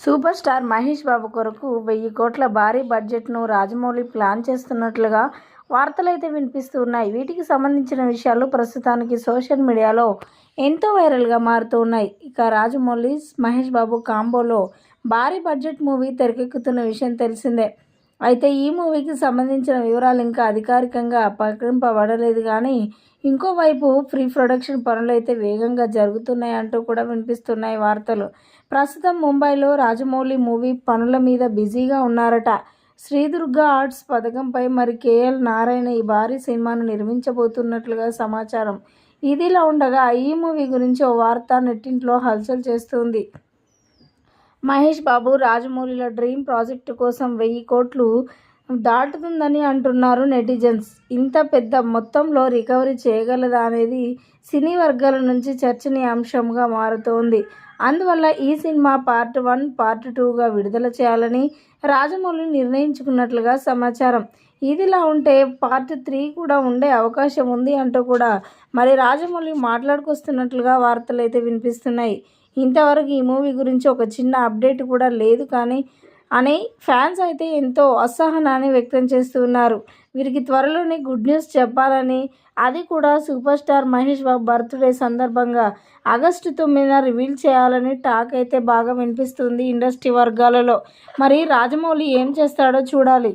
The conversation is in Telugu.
సూపర్ స్టార్ మహేష్ బాబు కొరకు వెయ్యి కోట్ల భారీ బడ్జెట్ను రాజమౌళి ప్లాన్ చేస్తున్నట్లుగా వార్తలైతే వినిపిస్తూ ఉన్నాయి వీటికి సంబంధించిన విషయాలు ప్రస్తుతానికి సోషల్ మీడియాలో ఎంతో వైరల్గా మారుతూ ఉన్నాయి. ఇక రాజమౌళి మహేష్ బాబు కాంబోలో భారీ బడ్జెట్ మూవీ తెరకెక్కుతున్న విషయం తెలిసిందే. అయితే ఈ మూవీకి సంబంధించిన వివరాలు ఇంకా అధికారికంగా ప్రకటింపబడలేదు కానీ ఇంకోవైపు ప్రీ ప్రొడక్షన్ పనులు అయితే వేగంగా జరుగుతున్నాయి అంటూ కూడా వినిపిస్తున్నాయి వార్తలు. ప్రస్తుతం ముంబైలో రాజమౌళి మూవీ పనుల మీద బిజీగా ఉన్నారట. శ్రీదుర్గ ఆర్ట్స్ పథకంపై మరి కేఎల్ నారాయణ ఈ భారీ సినిమాను నిర్మించబోతున్నట్లుగా సమాచారం. ఇదిలా ఉండగా ఈ మూవీ గురించి ఓ వార్త నెట్టింట్లో హల్చల్ చేస్తుంది. మహేష్ బాబు రాజమౌళిల డ్రీమ్ ప్రాజెక్టు కోసం వెయ్యి కోట్లు దాటుతుందని అంటున్నారు నెటిజన్స్. ఇంత పెద్ద మొత్తంలో రికవరీ చేయగలదా అనేది సినీ వర్గాల నుంచి చర్చనీయాంశంగా మారుతోంది. అందువల్ల ఈ సినిమా పార్ట్ వన్ పార్ట్ టూగా విడుదల చేయాలని రాజమౌళి నిర్ణయించుకున్నట్లుగా సమాచారం. ఇదిలా ఉంటే పార్ట్ త్రీ కూడా ఉండే అవకాశం ఉంది అంటూ కూడా మరి రాజమౌళి మాట్లాడుకొస్తున్నట్లుగా వార్తలు అయితే వినిపిస్తున్నాయి. ఇంతవరకు ఈ మూవీ గురించి ఒక చిన్న అప్డేట్ కూడా లేదు కానీ అని ఫ్యాన్స్ అయితే ఎంతో అసహనాన్ని వ్యక్తం చేస్తున్నారు వీరికి త్వరలోనే గుడ్ న్యూస్ చెప్పాలని అది కూడా super star Mahesh Babu birthday సందర్భంగా ఆగస్టు తొమ్మిదిన రివీల్ చేయాలని టాక్ అయితే బాగా వినిపిస్తుంది ఇండస్ట్రీ వర్గాలలో. మరి రాజమౌళి ఏం చేస్తాడో చూడాలి.